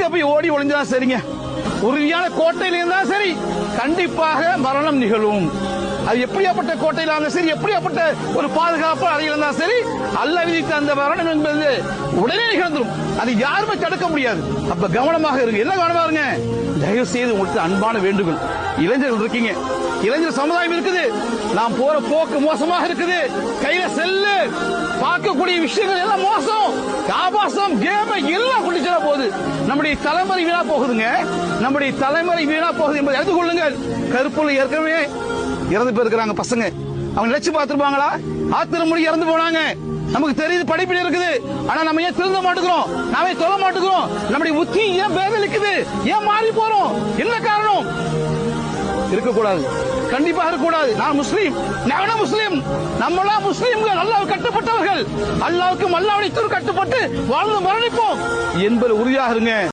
எங்க போய் ஓடி ஒளிஞ்சா சரிங்க? உறுதியான கோட்டையில இருந்தா சரி. கண்டிப்பாக மரணம் நிகழும். அது எப்படியாப்பட்ட கோட்டையில இருந்தா சரி எப்படியாப்பட்ட ஒரு பாதுகாப்பு அறையில் இருந்தா சரி அல்ல விதித்த அந்த மரணம் என்பது உடனே நிகழ்ந்துடும் அது யாருமே தடுக்க முடியாது. அப்ப கவனமாக இருங்க. என்ன கவனமா இருங்க? தயவு செய்து உங்களுக்கு அன்பான வேண்டுகோள். இளைஞர்கள் இருக்கீங்க. இளைஞர் சமுதாயம் இருக்குது. நாம் போற போக்கு மோசமாக இருக்குது. கையில செல் இருக்கக்கூடிய விஷயங்கள் எல்லாம் மோசம். ஆபாசம் கேம எல்லாம் குடிச்சிட போகுது. நம்முடைய தலைமுறை வீணா போகுதுங்க. நம்முடைய தலைமுறை வீணா போகுது என்பதை அறிந்து கொள்ளுங்கள். கருப்புள்ள ஏற்கனவே இறந்து போயிருக்கிறாங்க பசங்க. அவங்க நினைச்சு ஆத்திரம் ஆத்திரமுடி இறந்து போனாங்க. நமக்கு தெரியுது படிப்பில் இருக்குது. ஆனா நம்ம ஏன் திருந்த மாட்டுக்கிறோம் நாம ஏன் சொல்ல மாட்டுக்கிறோம் நம்முடைய புத்தி ஏன் வேதலிக்குது ஏன் மாறி போறோம்? என்ன காரணம்? இருக்கக்கூடாது. கண்டிப்பாக இருக்கக்கூடாது. நான் முஸ்லீம். நான் முஸ்லீம்? நம்மளா முஸ்லீம்கள். அல்லாஹ் கட்டுப்பட்டவர்கள். அல்லாவுக்கும் அல்லாவுடைய கட்டுப்பட்டு வாழ்ந்து மரணிப்போம். என்பது உறுதியாக இருங்க.